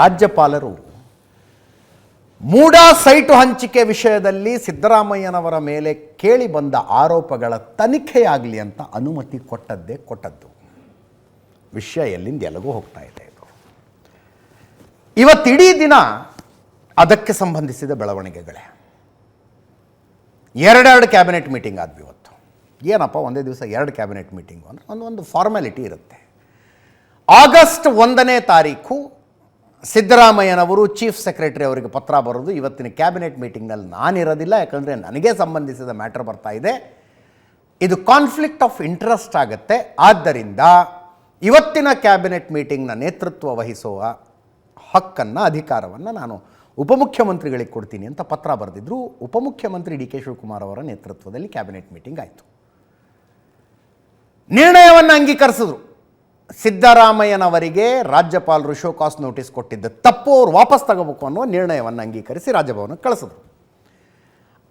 ರಾಜ್ಯಪಾಲರು ಮೂಡ ಸೈಟು ಹಂಚಿಕೆ ವಿಷಯದಲ್ಲಿ ಸಿದ್ದರಾಮಯ್ಯನವರ ಮೇಲೆ ಕೇಳಿ ಬಂದ ಆರೋಪಗಳ ತನಿಖೆಯಾಗಲಿ ಅಂತ ಅನುಮತಿ ಕೊಟ್ಟದ್ದೇ ಕೊಟ್ಟದ್ದು. ವಿಷಯ ಎಲ್ಲಿಂದ ಎಲ್ಲಿಗೂ ಹೋಗ್ತಾ ಇದೆ ಇದು. ಇವತ್ತಿಡೀ ದಿನ ಅದಕ್ಕೆ ಸಂಬಂಧಿಸಿದ ಬೆಳವಣಿಗೆಗಳೇ. ಎರಡೆರಡು ಕ್ಯಾಬಿನೆಟ್ ಮೀಟಿಂಗ್ ಆದ್ವಿ ಇವತ್ತು. ಏನಪ್ಪ ಒಂದೇ ದಿವಸ ಎರಡು ಕ್ಯಾಬಿನೆಟ್ ಮೀಟಿಂಗು ಅಂದರೆ ಒಂದು ಒಂದು ಫಾರ್ಮ್ಯಾಲಿಟಿ ಇರುತ್ತೆ. ಆಗಸ್ಟ್ ಒಂದನೇ ತಾರೀಕು ಸಿದ್ದರಾಮಯ್ಯನವರು ಚೀಫ್ ಸೆಕ್ರೆಟರಿ ಅವರಿಗೆ ಪತ್ರ ಬರೋದು ಇವತ್ತಿನ ಕ್ಯಾಬಿನೆಟ್ ಮೀಟಿಂಗ್ನಲ್ಲಿ ನಾನಿರೋದಿಲ್ಲ, ಯಾಕಂದರೆ ನನಗೆ ಸಂಬಂಧಿಸಿದ ಮ್ಯಾಟ್ರ್ ಬರ್ತಾ ಇದೆ. ಇದು ಕಾನ್ಫ್ಲಿಕ್ಟ್ ಆಫ್ ಇಂಟ್ರೆಸ್ಟ್ ಆಗುತ್ತೆ. ಆದ್ದರಿಂದ ಇವತ್ತಿನ ಕ್ಯಾಬಿನೆಟ್ ಮೀಟಿಂಗ್ನ ನೇತೃತ್ವ ವಹಿಸುವ ಹಕ್ಕನ್ನು, ಅಧಿಕಾರವನ್ನು ನಾನು ಉಪಮುಖ್ಯಮಂತ್ರಿಗಳಿಗೆ ಕೊಡ್ತೀನಿ ಅಂತ ಪತ್ರ ಬರೆದಿದ್ರು. ಉಪಮುಖ್ಯಮಂತ್ರಿ ಡಿ ಕೆ ಶಿವಕುಮಾರ್ ಅವರ ನೇತೃತ್ವದಲ್ಲಿ ಕ್ಯಾಬಿನೆಟ್ ಮೀಟಿಂಗ್ ಆಯಿತು. ನಿರ್ಣಯವನ್ನು ಅಂಗೀಕರಿಸಿದ್ರು. ಸಿದ್ದರಾಮಯ್ಯನವರಿಗೆ ರಾಜ್ಯಪಾಲರು ಶೋಕಾಸ್ ನೋಟಿಸ್ ಕೊಟ್ಟಿದ್ದ ತಪ್ಪು, ಅವರು ವಾಪಸ್ ತಗೋಬೇಕು ಅನ್ನೋ ನಿರ್ಣಯವನ್ನು ಅಂಗೀಕರಿಸಿ ರಾಜಭವನಕ್ಕೆ ಕಳಿಸಿದ್ರು.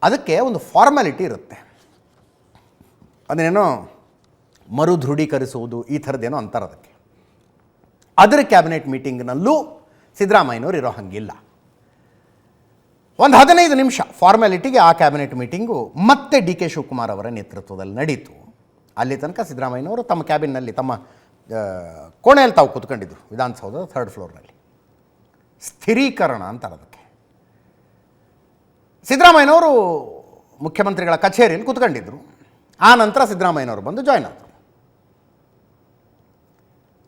ಅದಕ್ಕೆ ಒಂದು ಫಾರ್ಮ್ಯಾಲಿಟಿ ಇರುತ್ತೆ. ಅದನ್ನೇನೋ ಮರು ದೃಢೀಕರಿಸುವುದು ಈ ಥರದ್ದೇನೋ ಅಂತಾರೆ ಅದಕ್ಕೆ. ಅದರ ಕ್ಯಾಬಿನೆಟ್ ಮೀಟಿಂಗ್ನಲ್ಲೂ ಸಿದ್ದರಾಮಯ್ಯನವರು ಇರೋ ಹಂಗಿಲ್ಲ. ಒಂದು ಹದಿನೈದು ನಿಮಿಷ ಫಾರ್ಮ್ಯಾಲಿಟಿಗೆ ಆ ಕ್ಯಾಬಿನೆಟ್ ಮೀಟಿಂಗು ಮತ್ತೆ ಡಿ ಕೆ ಶಿವಕುಮಾರ್ ಅವರ ನೇತೃತ್ವದಲ್ಲಿ ನಡೀತು. ಅಲ್ಲಿ ತನಕ ಸಿದ್ದರಾಮಯ್ಯನವರು ತಮ್ಮ ಕ್ಯಾಬಿನ್ನಲ್ಲಿ ತಮ್ಮ ಕೋಣೆಯಲ್ಲಿ ತಾವು ಕುತ್ಕೊಂಡಿದ್ರು ವಿಧಾನಸೌಧದ ಥರ್ಡ್ ಫ್ಲೋರ್ನಲ್ಲಿ ಸ್ಥಿರೀಕರಣ ಅಂತಾರೆ ಅದಕ್ಕೆ. ಸಿದ್ದರಾಮಯ್ಯನವರು ಮುಖ್ಯಮಂತ್ರಿಗಳ ಕಚೇರಿಯಲ್ಲಿ ಕೂತ್ಕೊಂಡಿದ್ದರು. ಆ ನಂತರ ಸಿದ್ದರಾಮಯ್ಯನವರು ಬಂದು ಜಾಯ್ನ್ ಆದರು.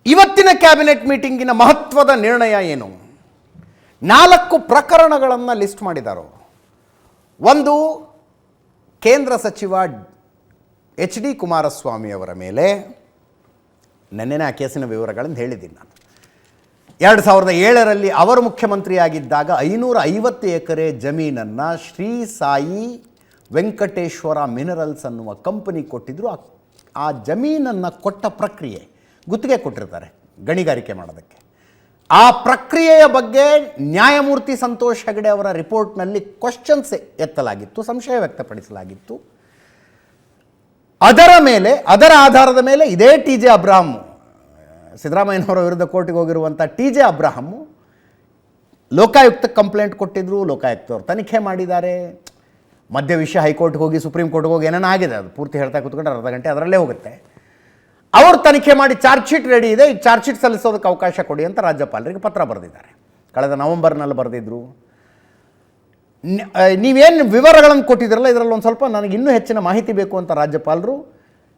ಇವತ್ತಿನ ಕ್ಯಾಬಿನೆಟ್ ಮೀಟಿಂಗಿನ ಮಹತ್ವದ ನಿರ್ಣಯ ಏನು? ನಾಲ್ಕು ಪ್ರಕರಣಗಳನ್ನು ಲಿಸ್ಟ್ ಮಾಡಿದ್ದಾರೆ ಒಂದು, ಕೇಂದ್ರ ಸಚಿವ ಎಚ್ ಡಿ ಕುಮಾರಸ್ವಾಮಿ ಅವರ ಮೇಲೆ ನೆನ್ನೆನೇ ಆ ಕೇಸಿನ ವಿವರಗಳನ್ನು ಹೇಳಿದ್ದೀನಿ ನಾನು. ಎರಡು ಸಾವಿರದ ಏಳರಲ್ಲಿ ಅವರು ಮುಖ್ಯಮಂತ್ರಿಯಾಗಿದ್ದಾಗ ಐನೂರ ಐವತ್ತು ಎಕರೆ ಜಮೀನನ್ನು ಶ್ರೀ ಸಾಯಿ ವೆಂಕಟೇಶ್ವರ ಮಿನರಲ್ಸ್ ಅನ್ನುವ ಕಂಪನಿ ಕೊಟ್ಟಿದ್ದರು ಆ ಆ ಜಮೀನನ್ನು ಕೊಟ್ಟ ಪ್ರಕ್ರಿಯೆ ಗುತ್ತಿಗೆ ಕೊಟ್ಟಿರ್ತಾರೆ ಗಣಿಗಾರಿಕೆ ಮಾಡೋದಕ್ಕೆ. ಆ ಪ್ರಕ್ರಿಯೆಯ ಬಗ್ಗೆ ನ್ಯಾಯಮೂರ್ತಿ ಸಂತೋಷ್ ಹೆಗಡೆ ಅವರ ರಿಪೋರ್ಟ್ನಲ್ಲಿ ಕ್ವಶನ್ಸ್ ಎತ್ತಲಾಗಿತ್ತು, ಸಂಶಯ ವ್ಯಕ್ತಪಡಿಸಲಾಗಿತ್ತು. ಅದರ ಮೇಲೆ, ಅದರ ಆಧಾರದ ಮೇಲೆ ಇದೇ ಟಿ ಜೆ ಅಬ್ರಾಹಂ ಸಿದ್ದರಾಮಯ್ಯನವರ ವಿರುದ್ಧ ಕೋರ್ಟಿಗೆ ಹೋಗಿರುವಂಥ ಟಿ ಜೆ ಅಬ್ರಾಹಮ್ಮು ಲೋಕಾಯುಕ್ತಕ್ಕೆ ಕಂಪ್ಲೇಂಟ್ ಕೊಟ್ಟಿದ್ರು ಲೋಕಾಯುಕ್ತವ್ರು ತನಿಖೆ ಮಾಡಿದ್ದಾರೆ. ಮಧ್ಯ ವಿಷಯ ಹೈಕೋರ್ಟ್ಗೆ ಹೋಗಿ ಸುಪ್ರೀಂ ಕೋರ್ಟ್ಗೆ ಹೋಗಿ ಏನೇನೋ ಆಗಿದೆ? ಅದು ಪೂರ್ತಿ ಹೇಳ್ತಾ ಕೂತ್ಕೊಂಡು ಅರ್ಧ ಗಂಟೆ ಅದರಲ್ಲೇ ಹೋಗುತ್ತೆ. ಅವರು ತನಿಖೆ ಮಾಡಿ ಚಾರ್ಜ್ ಶೀಟ್ ರೆಡಿ ಇದೆ ಈ ಚಾರ್ಜ್ ಶೀಟ್ ಸಲ್ಲಿಸೋದಕ್ಕೆ ಅವಕಾಶ ಕೊಡಿ ಅಂತ ರಾಜ್ಯಪಾಲರಿಗೆ ಪತ್ರ ಬರೆದಿದ್ದಾರೆ. ಕಳೆದ ನವೆಂಬರ್ನಲ್ಲಿ ಆ, ನೀವೇನು ವಿವರಗಳನ್ನು ಕೊಟ್ಟಿದ್ದೀರಲ್ಲ ಇದರಲ್ಲಿ ಒಂದು ಸ್ವಲ್ಪ ನನಗೆ ಇನ್ನೂ ಹೆಚ್ಚಿನ ಮಾಹಿತಿ ಬೇಕು ಅಂತ ರಾಜ್ಯಪಾಲರು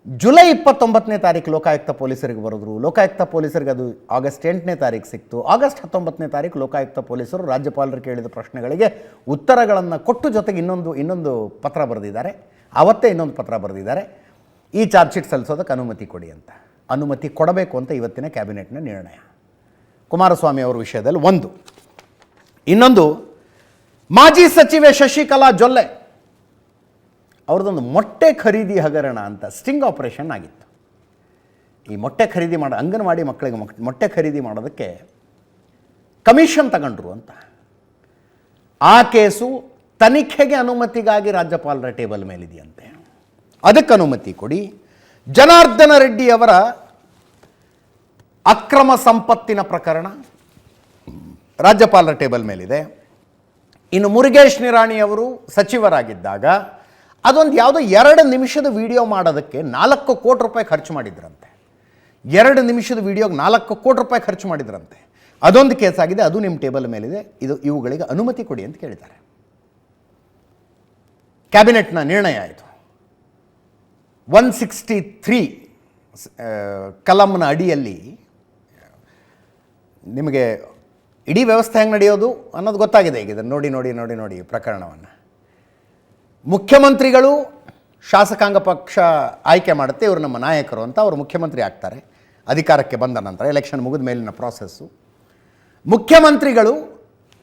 ಜುಲೈ ಇಪ್ಪತ್ತೊಂಬತ್ತನೇ ತಾರೀಕು ಲೋಕಾಯುಕ್ತ ಪೊಲೀಸರಿಗೆ ಬರೆದ್ರು. ಲೋಕಾಯುಕ್ತ ಪೊಲೀಸರಿಗೆ ಅದು ಆಗಸ್ಟ್ ಎಂಟನೇ ತಾರೀಕು ಸಿಕ್ತು. ಆಗಸ್ಟ್ ಹತ್ತೊಂಬತ್ತನೇ ತಾರೀಕು ಲೋಕಾಯುಕ್ತ ಪೊಲೀಸರು ರಾಜ್ಯಪಾಲರು ಕೇಳಿದ ಪ್ರಶ್ನೆಗಳಿಗೆ ಉತ್ತರಗಳನ್ನು ಕೊಟ್ಟು ಜೊತೆಗೆ ಇನ್ನೊಂದು ಇನ್ನೊಂದು ಪತ್ರ ಬರೆದಿದ್ದಾರೆ. ಅವತ್ತೇ ಇನ್ನೊಂದು ಪತ್ರ ಬರೆದಿದ್ದಾರೆ. ಈ ಚಾರ್ಜ್ ಶೀಟ್ ಸಲ್ಲಿಸೋದಕ್ಕೆ ಅನುಮತಿ ಕೊಡಿ ಅಂತ. ಅನುಮತಿ ಕೊಡಬೇಕು ಅಂತ ಇವತ್ತಿನ ಕ್ಯಾಬಿನೆಟ್ನ ನಿರ್ಣಯ. ಕುಮಾರಸ್ವಾಮಿ ಅವರ ವಿಷಯದಲ್ಲಿ ಒಂದು. ಇನ್ನೊಂದು, ಮಾಜಿ ಸಚಿವೆ ಶಶಿಕಲಾ ಜೊಲ್ಲೆ ಅವ್ರದ್ದೊಂದು ಮೊಟ್ಟೆ ಖರೀದಿ ಹಗರಣ ಅಂತ ಸ್ಟಿಂಗ್ ಆಪರೇಷನ್ ಆಗಿತ್ತು. ಈ ಮೊಟ್ಟೆ ಖರೀದಿ ಮಾಡಿ, ಅಂಗನವಾಡಿ ಮಕ್ಕಳಿಗೆ ಮೊಕ್- ಮೊಟ್ಟೆ ಖರೀದಿ ಮಾಡೋದಕ್ಕೆ ಕಮಿಷನ್ ತಗೊಂಡ್ರು ಅಂತ. ಆ ಕೇಸು ತನಿಖೆಗೆ ಅನುಮತಿಗಾಗಿ ರಾಜ್ಯಪಾಲರ ಟೇಬಲ್ ಮೇಲಿದೆಯಂತೆ. ಅದಕ್ಕೆ ಅನುಮತಿ ಕೊಡಿ. ಜನಾರ್ದನ ರೆಡ್ಡಿ ಅವರ ಅಕ್ರಮ ಸಂಪತ್ತಿನ ಪ್ರಕರಣ ರಾಜ್ಯಪಾಲರ ಟೇಬಲ್ ಮೇಲಿದೆ. ಇನ್ನು ಮುರುಗೇಶ್ ನಿರಾಣಿ ಅವರು ಸಚಿವರಾಗಿದ್ದಾಗ ಅದೊಂದು ಯಾವುದೋ ಎರಡು ನಿಮಿಷದ ವಿಡಿಯೋ ಮಾಡೋದಕ್ಕೆ ನಾಲ್ಕು ಕೋಟಿ ರೂಪಾಯಿ ಖರ್ಚು ಮಾಡಿದ್ರಂತೆ. ಎರಡು ನಿಮಿಷದ ವಿಡಿಯೋಗೆ ನಾಲ್ಕು ಕೋಟಿ ರೂಪಾಯಿ ಖರ್ಚು ಮಾಡಿದ್ರಂತೆ. ಅದೊಂದು ಕೇಸ್ ಆಗಿದೆ, ಅದು ನಿಮ್ಮ ಟೇಬಲ್ ಮೇಲಿದೆ, ಇದು ಇವುಗಳಿಗೆ ಅನುಮತಿ ಕೊಡಿ ಅಂತ ಕೇಳಿದ್ದಾರೆ. ಕ್ಯಾಬಿನೆಟ್ನ ನಿರ್ಣಯ ಆಯಿತು ಒನ್ ಸಿಕ್ಸ್ಟಿ ತ್ರೀ ಕಲಂನ ಅಡಿಯಲ್ಲಿ, ನಿಮಗೆ ಇಡೀ ವ್ಯವಸ್ಥೆ ಹೆಂಗೆ ನಡೆಯೋದು ಅನ್ನೋದು ಗೊತ್ತಾಗಿದೆ ಈಗ ಇದನ್ನು ನೋಡಿ ನೋಡಿ ನೋಡಿ ನೋಡಿ ಪ್ರಕರಣವನ್ನು. ಮುಖ್ಯಮಂತ್ರಿಗಳು ಶಾಸಕಾಂಗ ಪಕ್ಷ ಆಯ್ಕೆ ಮಾಡುತ್ತೆ, ಇವರು ನಮ್ಮ ನಾಯಕರು ಅಂತ ಅವರು ಮುಖ್ಯಮಂತ್ರಿ ಆಗ್ತಾರೆ. ಅಧಿಕಾರಕ್ಕೆ ಬಂದ ನಂತರ ಎಲೆಕ್ಷನ್ ಮುಗಿದ ಮೇಲಿನ ಪ್ರಾಸೆಸ್ಸು ಮುಖ್ಯಮಂತ್ರಿಗಳು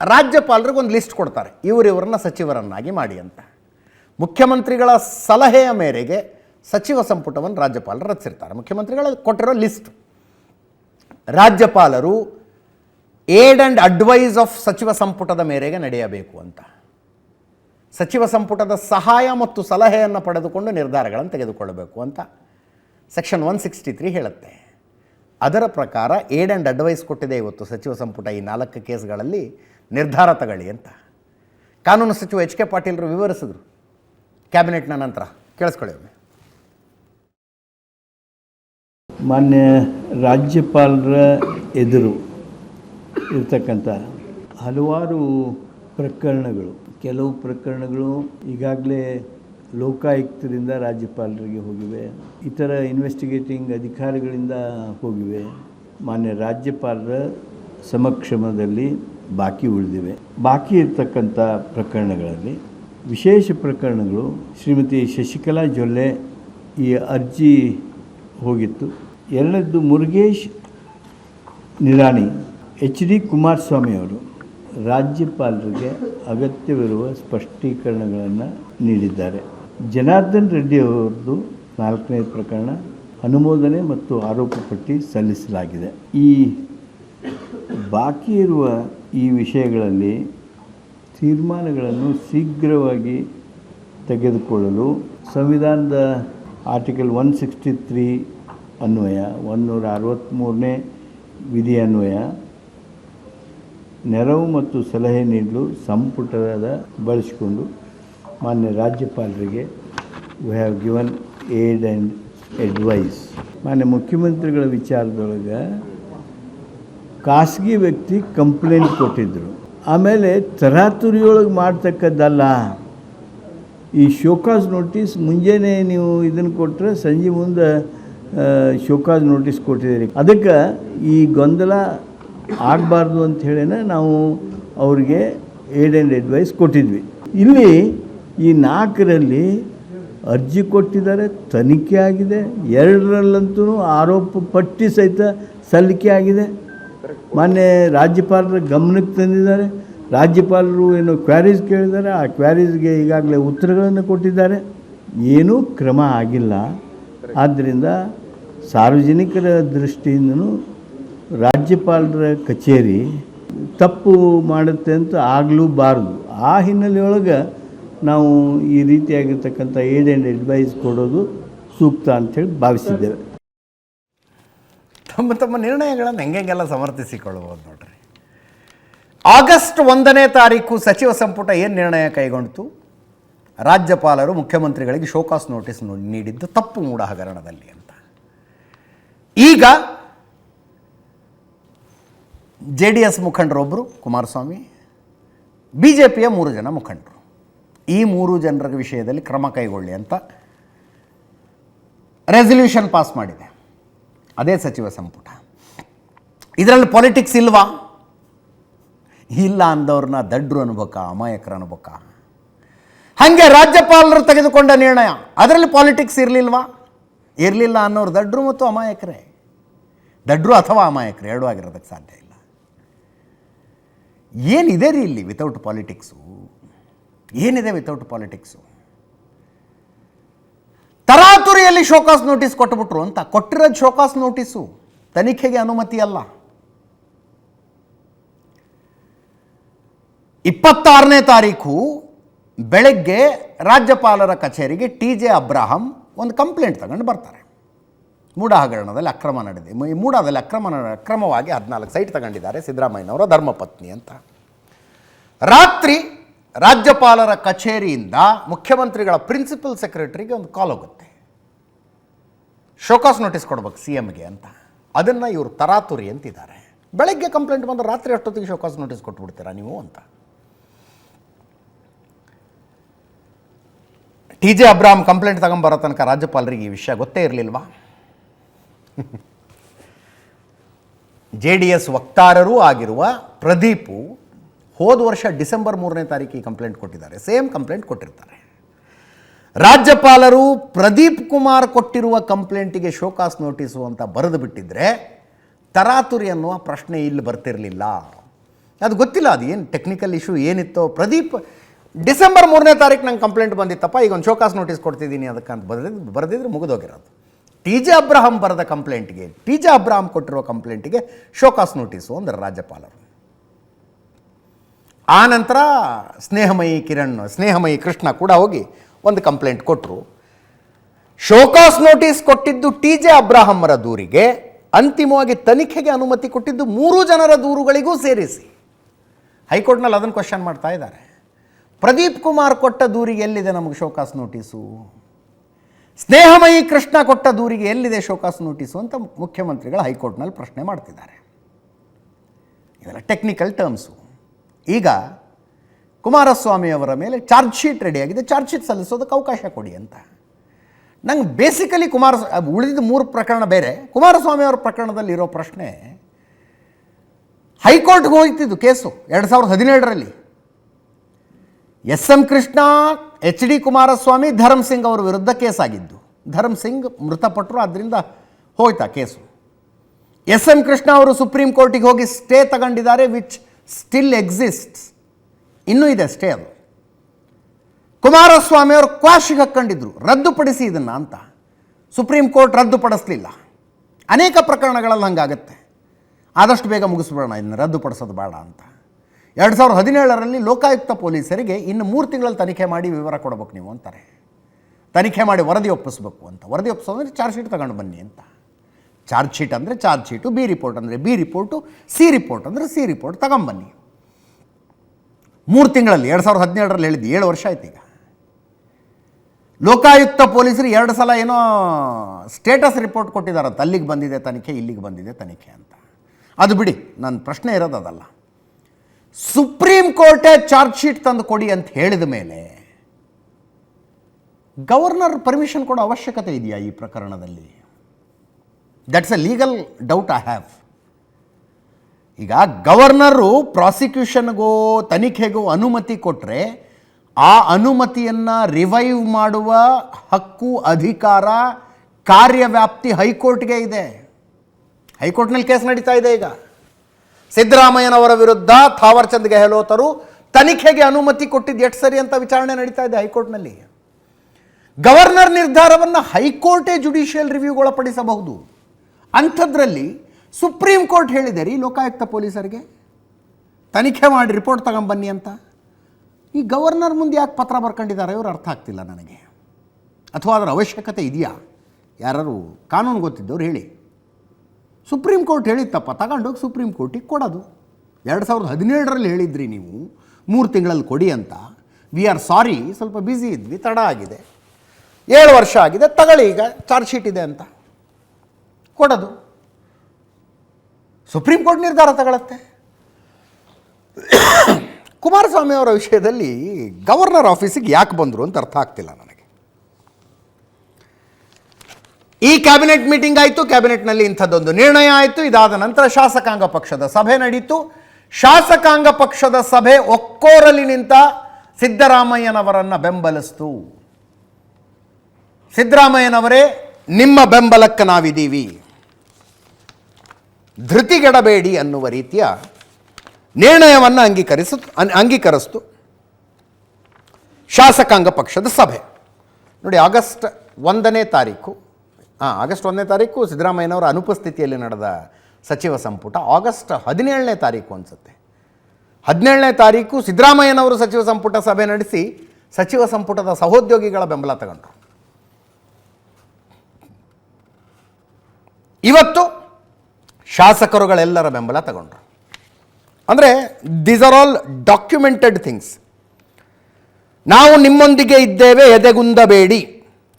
ರಾಜ್ಯಪಾಲರಿಗೆ ಒಂದು ಲಿಸ್ಟ್ ಕೊಡ್ತಾರೆ ಇವರು ಇವರನ್ನ ಸಚಿವರನ್ನಾಗಿ ಮಾಡಿ ಅಂತ. ಮುಖ್ಯಮಂತ್ರಿಗಳ ಸಲಹೆಯ ಮೇರೆಗೆ ಸಚಿವ ಸಂಪುಟವನ್ನು ರಾಜ್ಯಪಾಲರು ರಚಿಸಿರ್ತಾರೆ. ಮುಖ್ಯಮಂತ್ರಿಗಳು ಕೊಟ್ಟಿರೋ ಲಿಸ್ಟ್ ರಾಜ್ಯಪಾಲರು ಏಡ್ ಆ್ಯಂಡ್ ಅಡ್ವೈಸ್ ಆಫ್ ಸಚಿವ ಸಂಪುಟದ ಮೇರೆಗೆ ನಡೆಯಬೇಕು ಅಂತ. ಸಚಿವ ಸಂಪುಟದ ಸಹಾಯ ಮತ್ತು ಸಲಹೆಯನ್ನು ಪಡೆದುಕೊಂಡು ನಿರ್ಧಾರಗಳನ್ನು ತೆಗೆದುಕೊಳ್ಳಬೇಕು ಅಂತ ಸೆಕ್ಷನ್ ಒನ್ ಸಿಕ್ಸ್ಟಿ ತ್ರೀ ಹೇಳುತ್ತೆ. ಅದರ ಪ್ರಕಾರ ಏಡ್ ಆ್ಯಂಡ್ ಅಡ್ವೈಸ್ ಕೊಟ್ಟಿದೆ ಇವತ್ತು ಸಚಿವ ಸಂಪುಟ ಈ ನಾಲ್ಕು ಕೇಸ್ಗಳಲ್ಲಿ. ನಿರ್ಧಾರ ತಗೊಳ್ಳಿ ಅಂತ. ಕಾನೂನು ಸಚಿವ ಎಚ್ ಕೆ ಪಾಟೀಲ್ರು ವಿವರಿಸಿದ್ರು. ಕ್ಯಾಬಿನೆಟ್ನ ನಂತರ ಕೇಳಿಸ್ಕೊಳ್ಳಿ ಮಾನ್ಯ ರಾಜ್ಯಪಾಲರ ಎದುರು ಇರ್ತಕ್ಕಂಥ ಹಲವಾರು ಪ್ರಕರಣಗಳು, ಕೆಲವು ಪ್ರಕರಣಗಳು ಈಗಾಗಲೇ ಲೋಕಾಯುಕ್ತರಿಂದ ರಾಜ್ಯಪಾಲರಿಗೆ ಹೋಗಿವೆ, ಇತರ ಇನ್ವೆಸ್ಟಿಗೇಟಿಂಗ್ ಅಧಿಕಾರಿಗಳಿಂದ ಹೋಗಿವೆ, ಮಾನ್ಯ ರಾಜ್ಯಪಾಲರ ಸಮಕ್ಷಮದಲ್ಲಿ ಬಾಕಿ ಉಳಿದಿವೆ. ಬಾಕಿ ಇರ್ತಕ್ಕಂಥ ಪ್ರಕರಣಗಳಲ್ಲಿ ವಿಶೇಷ ಪ್ರಕರಣಗಳು, ಶ್ರೀಮತಿ ಶಶಿಕಲಾ ಜೊಲ್ಲೆ ಈ ಅರ್ಜಿ ಹೋಗಿತ್ತು. ಎರಡನೇದ್ದು ಮುರುಗೇಶ್ ನಿರಾಣಿ, ಎಚ್ ಡಿ ಕುಮಾರಸ್ವಾಮಿ ಅವರು ರಾಜ್ಯಪಾಲರಿಗೆ ಅಗತ್ಯವಿರುವ ಸ್ಪಷ್ಟೀಕರಣಗಳನ್ನು ನೀಡಿದ್ದಾರೆ. ಜನಾರ್ದನ್ ರೆಡ್ಡಿ ಅವರದ್ದು ನಾಲ್ಕನೇ ಪ್ರಕರಣ ಅನುಮೋದನೆ ಮತ್ತು ಆರೋಪ ಪಟ್ಟಿ ಸಲ್ಲಿಸಲಾಗಿದೆ. ಈ ಬಾಕಿ ಇರುವ ಈ ವಿಷಯಗಳಲ್ಲಿ ತೀರ್ಮಾನಗಳನ್ನು ಶೀಘ್ರವಾಗಿ ತೆಗೆದುಕೊಳ್ಳಲು ಸಂವಿಧಾನದ ಆರ್ಟಿಕಲ್ ಒನ್ ಸಿಕ್ಸ್ಟಿ ತ್ರೀ ಅನ್ವಯ, ಒನ್ನೂರ ಅರವತ್ತ್ಮೂರನೇ ವಿಧಿ ಅನ್ವಯ ನೆರವು ಮತ್ತು ಸಲಹೆ ನೀಡಲು ಸಂಪುಟದ ಬಳಸಿಕೊಂಡು ಮಾನ್ಯ ರಾಜ್ಯಪಾಲರಿಗೆ we have given aid and advice ಮಾನ್ಯ ಮುಖ್ಯಮಂತ್ರಿಗಳ ವಿಚಾರದೊಳಗೆ ಖಾಸಗಿ ವ್ಯಕ್ತಿ ಕಂಪ್ಲೇಂಟ್ ಕೊಟ್ಟಿದ್ದರು ಆಮೇಲೆ ತರಾತುರಿಯೊಳಗೆ ಮಾಡ್ತಕ್ಕದ್ದಲ್ಲ. ಈ ಶೋಕಾಸ್ ನೋಟಿಸ್ ಮುಂಜಾನೆ ನೀವು ಇದನ್ನು ಕೊಟ್ಟರೆ ಸಂಜೆ ಮುಂದೆ ಶೋಕಾಸ್ ನೋಟಿಸ್ ಕೊಟ್ಟಿದ್ದೀರಿ. ಅದಕ್ಕೆ ಈ ಗೊಂದಲ ಆಗಬಾರ್ದು ಅಂತ ಹೇಳಿನ ನಾವು ಅವ್ರಿಗೆ ಏಡ್ ಆ್ಯಂಡ್ ಅಡ್ವೈಸ್ ಕೊಟ್ಟಿದ್ವಿ. ಇಲ್ಲಿ ಈ ನಾಲ್ಕರಲ್ಲಿ ಅರ್ಜಿ ಕೊಟ್ಟಿದ್ದಾರೆ, ತನಿಖೆ ಆಗಿದೆ, ಎರಡರಲ್ಲಂತೂ ಆರೋಪ ಪಟ್ಟಿ ಸಹಿತ ಸಲ್ಲಿಕೆ ಆಗಿದೆ. ಮೊನ್ನೆ ರಾಜ್ಯಪಾಲರ ಗಮನಕ್ಕೆ ತಂದಿದ್ದಾರೆ. ರಾಜ್ಯಪಾಲರು ಏನು ಕ್ವ್ಯಾರೀಸ್ ಕೇಳಿದ್ದಾರೆ, ಆ ಕ್ವ್ಯಾರೀಸ್ಗೆ ಈಗಾಗಲೇ ಉತ್ತರಗಳನ್ನು ಕೊಟ್ಟಿದ್ದಾರೆ. ಏನೂ ಕ್ರಮ ಆಗಿಲ್ಲ. ಆದ್ದರಿಂದ ಸಾರ್ವಜನಿಕರ ದೃಷ್ಟಿಯಿಂದನೂ ರಾಜ್ಯಪಾಲರ ಕಚೇರಿ ತಪ್ಪು ಮಾಡುತ್ತೆ ಅಂತ ಆಗಲೂ ಬಾರದು ಆ ಹಿನ್ನೆಲೆಯೊಳಗೆ ನಾವು ಈ ರೀತಿಯಾಗಿರ್ತಕ್ಕಂಥ ಏಡ್ ಆ್ಯಂಡ್ ಅಡ್ವೈಸ್ ಕೊಡೋದು ಸೂಕ್ತ ಅಂಥೇಳಿ ಭಾವಿಸಿದ್ದೇವೆ. ತಮ್ಮ ತಮ್ಮ ನಿರ್ಣಯಗಳನ್ನು ಹೆಂಗೆಲ್ಲ ಸಮರ್ಥಿಸಿಕೊಳ್ಳಬಹುದು ನೋಡ್ರಿ. ಆಗಸ್ಟ್ ಒಂದನೇ ತಾರೀಕು ಸಚಿವ ಸಂಪುಟ ಏನು ನಿರ್ಣಯ ಕೈಗೊಂಡಿತು? ರಾಜ್ಯಪಾಲರು, ಮುಖ್ಯಮಂತ್ರಿಗಳಿಗೆ ಶೋಕಾಸ್ ನೋಟಿಸ್ ನೀಡಿದ್ದು ತಪ್ಪು ಮೂಡ ಹಗರಣದಲ್ಲಿ ಅಂತ. ಈಗ ಜೆ ಡಿ ಎಸ್ ಮುಖಂಡರೊಬ್ಬರು ಕುಮಾರಸ್ವಾಮಿ. ಬಿ ಜೆ ಪಿಯ ಮೂರು ಜನ ಮುಖಂಡರು. ಈ ಮೂರು ಜನರ ವಿಷಯದಲ್ಲಿ ಕ್ರಮ ಕೈಗೊಳ್ಳಿ ಅಂತ ರೆಸಲ್ಯೂಷನ್ ಪಾಸ್ ಮಾಡಿದೆ. ಅದೇ ಸಚಿವ ಸಂಪುಟ. ಇದರಲ್ಲಿ ಪಾಲಿಟಿಕ್ಸ್ ಇಲ್ವಾ? ಇಲ್ಲ ಅಂದವ್ರನ್ನ ದಡ್ರು ಅನ್ಬೇಕ ಅಮಾಯಕರು ಅನ್ಬೇಕ ಹಾಗೆ ರಾಜ್ಯಪಾಲರು ತೆಗೆದುಕೊಂಡ ನಿರ್ಣಯ. ಅದರಲ್ಲಿ ಪಾಲಿಟಿಕ್ಸ್ ಇರಲಿಲ್ವಾ? ಇರಲಿಲ್ಲ ಅನ್ನೋರು ದಡ್ರು ಮತ್ತು ಅಮಾಯಕರೇ. ದಡ್ರು ಅಥವಾ ಅಮಾಯಕರು, ಎರಡೂ ಆಗಿರೋದಕ್ಕೆ ಸಾಧ್ಯ ಇಲ್ಲ. ಏನಿದೆ ರೀ ಇಲ್ಲಿ ವಿತೌಟ್ ಪಾಲಿಟಿಕ್ಸು ಏನಿದೆ ವಿತೌಟ್ ಪಾಲಿಟಿಕ್ಸು ತರಾತುರಿಯಲ್ಲಿ ಶೋಕಾಸ್ ನೋಟಿಸ್ ಕೊಟ್ಟುಬಿಟ್ರು ಅಂತ, ಕೊಟ್ಟಿರೋದು ಶೋಕಾಸ್ ನೋಟಿಸು ತನಿಖೆಗೆ ಅನುಮತಿ ಅಲ್ಲ. ಇಪ್ಪತ್ತಾರನೇ ತಾರೀಕು ಬೆಳಗ್ಗೆ ರಾಜ್ಯಪಾಲರ ಕಚೇರಿಗೆ ಟಿ ಜೆ ಅಬ್ರಾಹಂ ಒಂದು ಕಂಪ್ಲೇಂಟ್ ತಗೊಂಡು ಬರ್ತಾರೆ. ಮೂಡ ಹಗರಣದಲ್ಲಿ ಅಕ್ರಮ ನಡೆದಿದೆ. ಈ ಮೂಡಾದಲ್ಲಿ ಅಕ್ರಮ ಅಕ್ರಮವಾಗಿ ಹದಿನಾಲ್ಕು ಸೈಟ್ ತಗೊಂಡಿದ್ದಾರೆ ಸಿದ್ದರಾಮಯ್ಯನವರ, ಧರ್ಮಪತ್ನಿ ಅಂತ. ರಾತ್ರಿ ರಾಜ್ಯಪಾಲರ ಕಚೇರಿಯಿಂದ ಮುಖ್ಯಮಂತ್ರಿಗಳ ಪ್ರಿನ್ಸಿಪಲ್ ಸೆಕ್ರೆಟರಿಗೆ ಒಂದು ಕಾಲ್ ಹೋಗುತ್ತೆ. ಶೋಕಾಸ್ ನೋಟಿಸ್ ಕೊಡ್ಬೇಕು ಸಿ ಎಮ್ಗೆ ಅಂತ. ಅದನ್ನು ಇವರು ತರಾತುರಿ ಅಂತಿದ್ದಾರೆ. ಬೆಳಗ್ಗೆ ಕಂಪ್ಲೇಂಟ್ ಬಂದ್ರೆ ರಾತ್ರಿ ಅಷ್ಟೊತ್ತಿಗೆ ಶೋಕಾಸ್ ನೋಟಿಸ್ ಕೊಟ್ಬಿಡ್ತೀರಾ ನೀವು ಅಂತ. ಟಿ ಜೆ ಅಬ್ರಾಹಂ ಕಂಪ್ಲೇಂಟ್ ತಗೊಂಬರೋ ತನಕ ರಾಜ್ಯಪಾಲರಿಗೆ ಈ ವಿಷಯ ಗೊತ್ತೇ ಇರಲಿಲ್ವಾ? ಜೆ ಡಿ ಎಸ್ ವಕ್ತಾರರೂ ಆಗಿರುವ ಪ್ರದೀಪು ಹೋದ ವರ್ಷ ಡಿಸೆಂಬರ್ ಮೂರನೇ ತಾರೀಕಿಗೆ ಕಂಪ್ಲೇಂಟ್ ಕೊಟ್ಟಿದ್ದಾರೆ. ಸೇಮ್ ಕಂಪ್ಲೇಂಟ್ ಕೊಟ್ಟಿರ್ತಾರೆ. ರಾಜ್ಯಪಾಲರು ಪ್ರದೀಪ್ ಕುಮಾರ್ ಕೊಟ್ಟಿರುವ ಕಂಪ್ಲೇಂಟಿಗೆ ಶೋಕಾಸ್ ನೋಟಿಸು ಅಂತ ಬರೆದು ಬಿಟ್ಟಿದ್ರೆ ತರಾತುರಿ ಅನ್ನುವ ಪ್ರಶ್ನೆ ಇಲ್ಲಿ ಬರ್ತಿರಲಿಲ್ಲ. ಅದು ಗೊತ್ತಿಲ್ಲ, ಅದು ಏನು ಟೆಕ್ನಿಕಲ್ ಇಶ್ಯೂ ಏನಿತ್ತೋ. ಪ್ರದೀಪ್, ಡಿಸೆಂಬರ್ ಮೂರನೇ ತಾರೀಕು ನಂಗೆ ಕಂಪ್ಲೇಂಟ್ ಬಂದಿತ್ತಪ್ಪ, ಈಗ ಒಂದು ಶೋಕಾಸ್ ನೋಟಿಸ್ ಕೊಡ್ತಿದ್ದೀನಿ ಅದಕ್ಕಂತ ಬರೆದಿದ್ದು ಬರೆದಿದ್ರೆ ಮುಗಿದೋಗಿರೋದು. ಟಿ ಜೆ ಅಬ್ರಹಾಂ ಬರೆದ ಕಂಪ್ಲೇಂಟ್ಗೆ ಟಿ ಜೆ ಅಬ್ರಹಾಂ ಕೊಟ್ಟಿರುವ ಕಂಪ್ಲೇಂಟಿಗೆ ಶೋಕಾಸ್ ನೋಟಿಸು ಅಂದರೆ ರಾಜ್ಯಪಾಲರು. ಆ ನಂತರ ಸ್ನೇಹಮಯಿ ಕಿರಣ್, ಸ್ನೇಹಮಯಿ ಕೃಷ್ಣ ಕೂಡ ಹೋಗಿ ಒಂದು ಕಂಪ್ಲೇಂಟ್ ಕೊಟ್ಟರು ಶೋಕಾಸ್ ನೋಟಿಸ್ ಕೊಟ್ಟಿದ್ದು ಟಿ ಜೆ ಅಬ್ರಾಹಮರ ದೂರಿಗೆ, ಅಂತಿಮವಾಗಿ ತನಿಖೆಗೆ ಅನುಮತಿ ಕೊಟ್ಟಿದ್ದು ಮೂರು ಜನರ ದೂರುಗಳಿಗೂ ಸೇರಿಸಿ. ಹೈಕೋರ್ಟ್ನಲ್ಲಿ ಅದನ್ನು ಕ್ವಶನ್ ಮಾಡ್ತಾ ಇದ್ದಾರೆ. ಪ್ರದೀಪ್ ಕುಮಾರ್ ಕೊಟ್ಟ ದೂರಿಗೆ ಎಲ್ಲಿದೆ ನಮಗೆ ಶೋಕಾಸ್ ನೋಟಿಸು? ಸ್ನೇಹಮಯಿ ಕೃಷ್ಣ ಕೊಟ್ಟ ದೂರಿಗೆ ಎಲ್ಲಿದೆ ಶೋಕಾಸ್ ನೋಟಿಸು ಅಂತ ಮುಖ್ಯಮಂತ್ರಿಗಳು ಹೈಕೋರ್ಟ್ನಲ್ಲಿ ಪ್ರಶ್ನೆ ಮಾಡ್ತಿದ್ದಾರೆ. ಇವೆಲ್ಲ ಟೆಕ್ನಿಕಲ್ ಟರ್ಮ್ಸು ಈಗ ಕುಮಾರಸ್ವಾಮಿ ಅವರ ಮೇಲೆ ಚಾರ್ಜ್ ಶೀಟ್ ರೆಡಿಯಾಗಿದೆ ಚಾರ್ಜ್ ಶೀಟ್ ಸಲ್ಲಿಸೋದಕ್ಕೆ ಅವಕಾಶ ಕೊಡಿ ಅಂತ. ನಂಗೆ ಬೇಸಿಕಲಿ ಕುಮಾರ ಉಳಿದ ಮೂರು ಪ್ರಕರಣ ಬೇರೆ. ಕುಮಾರಸ್ವಾಮಿ ಅವರ ಪ್ರಕರಣದಲ್ಲಿ ಇರೋ ಪ್ರಶ್ನೆ ಹೈಕೋರ್ಟ್ಗೆ ಹೋಗ್ತಿದ್ದು ಕೇಸು ಎರಡು ಸಾವಿರದ ಹದಿನೇಳರಲ್ಲಿ. S M Krishna, H D Kumaraswamy Dharam Singh ಅವರ ವಿರುದ್ಧ ಕೇಸ್ ಆಗಿದ್ದು ಧರ್ಮ್ ಸಿಂಗ್ ಮೃತಪಟ್ಟರು ಆದ್ದರಿಂದ ಹೋಯ್ತಾ ಕೇಸು. ಎಸ್ ಎಂ ಕೃಷ್ಣ ಅವರು ಸುಪ್ರೀಂ ಕೋರ್ಟಿಗೆ ಹೋಗಿ ಸ್ಟೇ ತಗೊಂಡಿದ್ದಾರೆ ವಿಚ್ ಸ್ಟಿಲ್ ಎಕ್ಸಿಸ್ಟ್ಸ್ ಇನ್ನೂ ಇದೆ ಸ್ಟೇ ಅದು. ಕುಮಾರಸ್ವಾಮಿ ಅವರು ಕ್ವಾಶಿಗೆ ಹಾಕ್ಕೊಂಡಿದ್ರು, ರದ್ದುಪಡಿಸಿ ಇದನ್ನು ಅಂತ. ಸುಪ್ರೀಂ ಕೋರ್ಟ್ ರದ್ದುಪಡಿಸಲಿಲ್ಲ. ಅನೇಕ ಪ್ರಕರಣಗಳಲ್ಲಿ ಹಂಗಾಗತ್ತೆ. ಆದಷ್ಟು ಬೇಗ ಮುಗಿಸ್ಬಿಡೋಣ, ಇದನ್ನು ರದ್ದುಪಡಿಸೋದು ಬೇಡ ಅಂತ. ಎರಡು ಸಾವಿರದ ಹದಿನೇಳರಲ್ಲಿ ಲೋಕಾಯುಕ್ತ ಪೊಲೀಸರಿಗೆ ಇನ್ನು ಮೂರು ತಿಂಗಳಲ್ಲಿ ತನಿಖೆ ಮಾಡಿ ವಿವರ ಕೊಡಬೇಕು ನೀವು ಅಂತಾರೆ. ತನಿಖೆ ಮಾಡಿ ವರದಿ ಒಪ್ಪಿಸ್ಬೇಕು ಅಂತ. ವರದಿ ಒಪ್ಪಿಸೋದ್ರೆ ಚಾರ್ಜ್ ಶೀಟ್ ತಗೊಂಡು ಬನ್ನಿ ಅಂತ. ಚಾರ್ಜ್ ಶೀಟ್ ಅಂದರೆ ಚಾರ್ಜ್ ಶೀಟು, ಬಿ ರಿಪೋರ್ಟ್ ಅಂದರೆ ಬಿ ರಿಪೋರ್ಟು, ಸಿ ರಿಪೋರ್ಟ್ ಅಂದರೆ ಸಿ ರಿಪೋರ್ಟ್ ತಗೊಂಬನ್ನಿ ಮೂರು ತಿಂಗಳಲ್ಲಿ, ಎರಡು ಸಾವಿರದ ಹದಿನೇಳರಲ್ಲಿ ಹೇಳಿದ್ದು ಏಳು ವರ್ಷ ಆಯ್ತು ಈಗ. ಲೋಕಾಯುಕ್ತ ಪೊಲೀಸರು ಎರಡು ಸಲ ಏನೋ ಸ್ಟೇಟಸ್ ರಿಪೋರ್ಟ್ ಕೊಟ್ಟಿದ್ದಾರಂತ ಅಲ್ಲಿಗೆ ಬಂದಿದೆ ತನಿಖೆ, ಇಲ್ಲಿಗೆ ಬಂದಿದೆ ತನಿಖೆ ಅಂತ. ಅದು ಬಿಡಿ, ನನ್ನ ಪ್ರಶ್ನೆ ಇರೋದು ಅದಲ್ಲ. ಸುಪ್ರೀಂ ಕೋರ್ಟೇ ಚಾರ್ಜ್ ಶೀಟ್ ತಂದು ಕೊಡಿ ಅಂತ ಹೇಳಿದ ಮೇಲೆ ಗವರ್ನರ್ ಪರ್ಮಿಷನ್ ಕೊಡೋ ಅವಶ್ಯಕತೆ ಇದೆಯಾ ಈ ಪ್ರಕರಣದಲ್ಲಿ? That's a legal doubt I have ಈಗ ಗವರ್ನರು ಪ್ರಾಸಿಕ್ಯೂಷನ್ಗೋ ತನಿಖೆಗೋ ಅನುಮತಿ ಕೊಟ್ಟರೆ ಆ ಅನುಮತಿಯನ್ನು ರಿವೈವ್ ಮಾಡುವ ಹಕ್ಕು ಅಧಿಕಾರ ಕಾರ್ಯವ್ಯಾಪ್ತಿ ಹೈಕೋರ್ಟ್ಗೆ ಇದೆ. ಹೈಕೋರ್ಟ್ನಲ್ಲಿ ಕೇಸ್ ನಡೀತಾ ಇದೆ ಈಗ. ಸಿದ್ದರಾಮಯ್ಯನವರ ವಿರುದ್ಧ ಥಾವರ್ಚಂದ್ ಗೆಹ್ಲೋತರು ತನಿಖೆಗೆ ಅನುಮತಿ ಕೊಟ್ಟಿದ್ದು ಎಷ್ಟು ಸರಿ ಅಂತ ವಿಚಾರಣೆ ನಡೀತಾ ಇದೆ ಹೈಕೋರ್ಟ್ನಲ್ಲಿ. ಗವರ್ನರ್ ನಿರ್ಧಾರವನ್ನು ಹೈಕೋರ್ಟೇ ಜುಡಿಷಿಯಲ್ ರಿವ್ಯೂಗೊಳಪಡಿಸಬಹುದು. ಅಂಥದ್ರಲ್ಲಿ ಸುಪ್ರೀಂ ಕೋರ್ಟ್ ಹೇಳಿದೆ ರೀ ಲೋಕಾಯುಕ್ತ ಪೊಲೀಸರಿಗೆ, ತನಿಖೆ ಮಾಡಿ ರಿಪೋರ್ಟ್ ತಗೊಂಬನ್ನಿ ಅಂತ. ಈ ಗವರ್ನರ್ ಮುಂದೆ ಯಾಕೆ ಪತ್ರ ಬರ್ಕೊಂಡಿದ್ದಾರೆ ಇವರು ಅರ್ಥ ಆಗ್ತಿಲ್ಲ ನನಗೆ. ಅಥವಾ ಅದರ ಅವಶ್ಯಕತೆ ಇದೆಯಾ? ಯಾರು ಕಾನೂನು ಗೊತ್ತಿದ್ದವ್ರು ಹೇಳಿ. ಸುಪ್ರೀಂ ಕೋರ್ಟ್ ಹೇಳಿತ್ತಪ್ಪ ತಗೊಂಡೋಗಿ ಸುಪ್ರೀಂ ಕೋರ್ಟಿಗೆ ಕೊಡೋದು. ಎರಡು ಸಾವಿರದ ಹದಿನೇಳರಲ್ಲಿ ಹೇಳಿದ್ರಿ ನೀವು, ಮೂರು ತಿಂಗಳಲ್ಲಿ ಕೊಡಿ ಅಂತ. ವಿ ಆರ್ ಸಾರಿ ಸ್ವಲ್ಪ ಬ್ಯುಸಿ ಇದ್ವಿ, ತಡ ಆಗಿದೆ. ಏಳು ವರ್ಷ ಆಗಿದೆ, ತಗೊಳ್ಳಿ ಈಗ ಚಾರ್ಜ್ ಶೀಟ್ ಇದೆ ಅಂತ. ಕೊಡೋದು. ಸುಪ್ರೀಂ ಕೋರ್ಟ್ ನಿರ್ಧಾರ ತಗೊಳತ್ತೆ. ಕುಮಾರಸ್ವಾಮಿ ಅವರ ವಿಷಯದಲ್ಲಿ ಗವರ್ನರ್ ಆಫೀಸಿಗೆ ಯಾಕೆ ಬಂದರು ಅಂತ ಅರ್ಥ ಆಗ್ತಿಲ್ಲ ನನಗೆ. ಈ ಕ್ಯಾಬಿನೆಟ್ ಮೀಟಿಂಗ್ ಆಯಿತು ಕ್ಯಾಬಿನೆಟ್ನಲ್ಲಿ ಇಂಥದ್ದೊಂದು ನಿರ್ಣಯ ಆಯಿತು. ಇದಾದ ನಂತರ ಶಾಸಕಾಂಗ ಪಕ್ಷದ ಸಭೆ ನಡೀತು. ಶಾಸಕಾಂಗ ಪಕ್ಷದ ಸಭೆ ಒಕ್ಕೋರಲಿ ನಿಂತ ಸಿದ್ದರಾಮಯ್ಯನವರನ್ನು ಬೆಂಬಲಿಸ್ತು. ಸಿದ್ದರಾಮಯ್ಯನವರೇ, ನಿಮ್ಮ ಬೆಂಬಲಕ್ಕೆ ನಾವಿದ್ದೀವಿ. ಧೃತಿಗೆಡಬೇಡಿ ಅನ್ನುವ ರೀತಿಯ ನಿರ್ಣಯವನ್ನು ಅಂಗೀಕರಿಸ ಅಂಗೀಕರಿಸ್ತು. ಶಾಸಕಾಂಗ ಪಕ್ಷದ ಸಭೆ. ನೋಡಿ, ಆಗಸ್ಟ್ ಒಂದನೇ ತಾರೀಕು ಹಾಂ ಆಗಸ್ಟ್ ಒಂದನೇ ತಾರೀಕು ಸಿದ್ದರಾಮಯ್ಯನವರ ಅನುಪಸ್ಥಿತಿಯಲ್ಲಿ ನಡೆದ ಸಚಿವ ಸಂಪುಟ ಆಗಸ್ಟ್ ಹದಿನೇಳನೇ ತಾರೀಕು ಅನಿಸುತ್ತೆ. ಹದಿನೇಳನೇ ತಾರೀಕು ಸಿದ್ದರಾಮಯ್ಯನವರು ಸಚಿವ ಸಂಪುಟ ಸಭೆ ನಡೆಸಿ ಸಚಿವ ಸಂಪುಟದ ಸಹೋದ್ಯೋಗಿಗಳ ಬೆಂಬಲ ತಗೊಂಡ್ರು. ಇವತ್ತು ಶಾಸಕರುಗಳೆಲ್ಲರ ಬೆಂಬಲ ತಗೊಂಡ್ರು. ಅಂದರೆ these are all documented things ನಾವು ನಿಮ್ಮೊಂದಿಗೆ ಇದ್ದೇವೆ ಎದೆಗುಂದಬೇಡಿ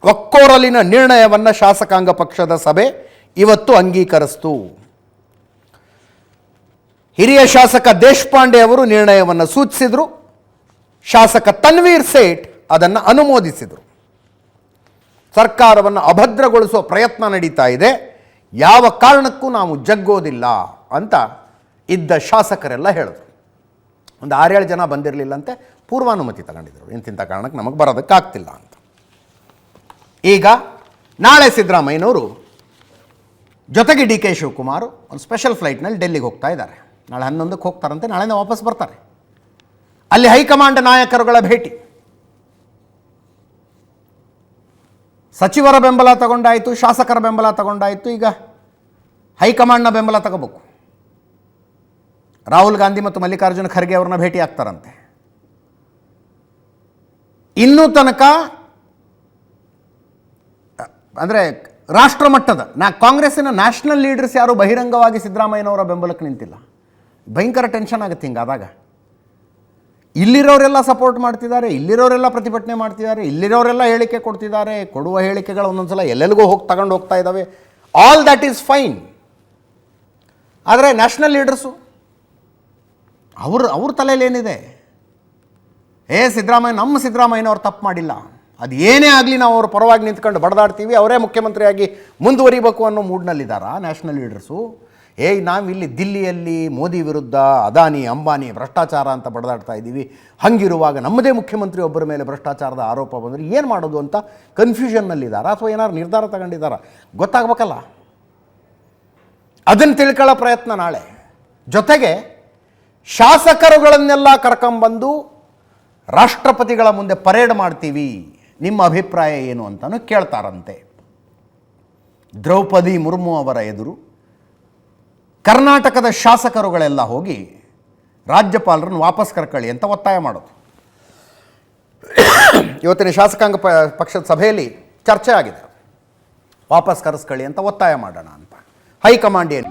ಒಕ್ಕೋರಲಿನ ನಿರ್ಣಯವನ್ನು ಶಾಸಕಾಂಗ ಪಕ್ಷದ ಸಭೆ ಇವತ್ತು ಅಂಗೀಕರಿಸ್ತು. ಹಿರಿಯ ಶಾಸಕ ದೇಶಪಾಂಡೆ ಅವರು ನಿರ್ಣಯವನ್ನು ಸೂಚಿಸಿದರು. ಶಾಸಕ ತನ್ವೀರ್ ಸೇಠ್ ಅದನ್ನು ಅನುಮೋದಿಸಿದರು. ಸರ್ಕಾರವನ್ನು ಅಭದ್ರಗೊಳಿಸುವ ಪ್ರಯತ್ನ ನಡೀತಾ ಇದೆ. ಯಾವ ಕಾರಣಕ್ಕೂ ನಾವು ಜಗ್ಗೋದಿಲ್ಲ ಅಂತ ಇದ್ದ ಶಾಸಕರೆಲ್ಲ ಹೇಳಿದ್ರು. ಒಂದು ಆರೇಳು ಜನ ಬಂದಿರಲಿಲ್ಲಂತೆ, ಪೂರ್ವಾನುಮತಿ ತಗೊಂಡಿದ್ರು. ಇಂತಿಂಥ ಕಾರಣಕ್ಕೆ ನಮಗೆ ಬರೋದಕ್ಕಾಗ್ತಿಲ್ಲ ಅಂತ. ಈಗ ನಾಳೆ ಸಿದ್ದರಾಮಯ್ಯನವರು ಜೊತೆಗೆ ಡಿ ಕೆ ಶಿವಕುಮಾರ್ ಒಂದು ಸ್ಪೆಷಲ್ ಫ್ಲೈಟ್ನಲ್ಲಿ ಡೆಲ್ಲಿಗೆ ಹೋಗ್ತಾ ಇದ್ದಾರೆ. ನಾಳೆ ಹನ್ನೊಂದಕ್ಕೆ ಹೋಗ್ತಾರಂತೆ ನಾಳೆನೇ ವಾಪಸ್ ಬರ್ತಾರೆ. ಅಲ್ಲಿ ಹೈಕಮಾಂಡ್ ನಾಯಕರುಗಳ ಭೇಟಿ. ಸಚಿವರ ಬೆಂಬಲ ತಗೊಂಡಾಯಿತು, ಶಾಸಕರ ಬೆಂಬಲ ತಗೊಂಡಾಯಿತು, ಈಗ ಹೈಕಮಾಂಡ್ನ ಬೆಂಬಲ ತಗೋಬೇಕು. ರಾಹುಲ್ ಗಾಂಧಿ ಮತ್ತು ಮಲ್ಲಿಕಾರ್ಜುನ ಖರ್ಗೆ ಅವ್ರನ್ನ ಭೇಟಿ ಆಗ್ತಾರಂತೆ ಇನ್ನೂ ತನಕ ಅಂದರೆ ರಾಷ್ಟ್ರ ಮಟ್ಟದ, ನಾ ಕಾಂಗ್ರೆಸ್ಸಿನ ನ್ಯಾಷನಲ್ ಲೀಡರ್ಸ್ ಯಾರು ಬಹಿರಂಗವಾಗಿ ಸಿದ್ದರಾಮಯ್ಯನವರ ಬೆಂಬಲಕ್ಕೆ ನಿಂತಿಲ್ಲ. ಭಯಂಕರ ಟೆನ್ಷನ್ ಆಗುತ್ತೆ ಹಿಂಗಾದಾಗ ಇಲ್ಲಿರೋರೆಲ್ಲ ಸಪೋರ್ಟ್ ಮಾಡ್ತಿದ್ದಾರೆ, ಇಲ್ಲಿರೋರೆಲ್ಲ ಪ್ರತಿಭಟನೆ ಮಾಡ್ತಿದ್ದಾರೆ, ಇಲ್ಲಿರೋರೆಲ್ಲ ಹೇಳಿಕೆ ಕೊಡ್ತಿದ್ದಾರೆ, ಕೊಡುವ ಹೇಳಿಕೆಗಳು ಒಂದೊಂದು ಸಲ ಎಲ್ಲೆಲ್ಲಿಗೂ ಹೋಗಿ ತಗೊಂಡು ಹೋಗ್ತಾ ಇದ್ದಾವೆ ಆಲ್ ದ್ಯಾಟ್ ಈಸ್ ಫೈನ್ ಆದರೆ ನ್ಯಾಷನಲ್ ಲೀಡರ್ಸು ಅವ್ರ ಅವ್ರ ತಲೆಯಲ್ಲಿ ಏನಿದೆ? ಏ ಸಿದ್ದರಾಮಯ್ಯ, ನಮ್ಮ ಸಿದ್ದರಾಮಯ್ಯನವ್ರು ತಪ್ಪು ಮಾಡಿಲ್ಲ. ಅದು ಏನೇ ಆಗಲಿ ನಾವು ಅವ್ರ ಪರವಾಗಿ ನಿಂತ್ಕೊಂಡು ಬಡದಾಡ್ತೀವಿ, ಅವರೇ ಮುಖ್ಯಮಂತ್ರಿಯಾಗಿ ಮುಂದುವರಿಬೇಕು ಅನ್ನೋ ಮೂಡ್ನಲ್ಲಿದ್ದಾರಾ ನ್ಯಾಷನಲ್ ಲೀಡರ್ಸು? ಏಯ್ ಇಲ್ಲಿ ದಿಲ್ಲಿಯಲ್ಲಿ ಮೋದಿ ವಿರುದ್ಧ ಅದಾನಿ, ಅಂಬಾನಿ ಭ್ರಷ್ಟಾಚಾರ ಅಂತ ಬಡದಾಡ್ತಾ ಇದ್ದೀವಿ. ಹಂಗಿರುವಾಗ ನಮ್ಮದೇ ಮುಖ್ಯಮಂತ್ರಿ ಒಬ್ಬರ ಮೇಲೆ ಭ್ರಷ್ಟಾಚಾರದ ಆರೋಪ ಬಂದರೆ ಏನು ಮಾಡೋದು ಅಂತ ಕನ್ಫ್ಯೂಷನ್ನಲ್ಲಿದ್ದಾರಾ ಅಥವಾ ಏನಾದ್ರು ನಿರ್ಧಾರ ತಗೊಂಡಿದ್ದಾರಾ? ಗೊತ್ತಾಗಬೇಕಲ್ಲ. ಅದನ್ನು ತಿಳ್ಕೊಳ್ಳೋ ಪ್ರಯತ್ನ ನಾಳೆ. ಜೊತೆಗೆ ಶಾಸಕರುಗಳನ್ನೆಲ್ಲ ಕರ್ಕೊಂಬಂದು ರಾಷ್ಟ್ರಪತಿಗಳ ಮುಂದೆ ಪರೇಡ್ ಮಾಡ್ತೀವಿ. ನಿಮ್ಮ ಅಭಿಪ್ರಾಯ ಏನು ಅಂತಲೂ ಕೇಳ್ತಾರಂತೆ. ದ್ರೌಪದಿ ಮುರ್ಮು ಅವರ ಎದುರು ಕರ್ನಾಟಕದ ಶಾಸಕರುಗಳೆಲ್ಲ ಹೋಗಿ ರಾಜ್ಯಪಾಲರನ್ನು ವಾಪಸ್ ಕರ್ಕೊಳ್ಳಿ ಅಂತ ಒತ್ತಾಯ ಮಾಡೋದು. ಇವತ್ತಿನ ಶಾಸಕಾಂಗ ಪಕ್ಷದ ಸಭೆಯಲ್ಲಿ ಚರ್ಚೆ ಆಗಿದೆ. ವಾಪಸ್ ಕರೆಸ್ಕೊಳ್ಳಿ ಅಂತ ಒತ್ತಾಯ ಮಾಡೋಣ ಅಂತ. ಹೈಕಮಾಂಡ್ ಏನು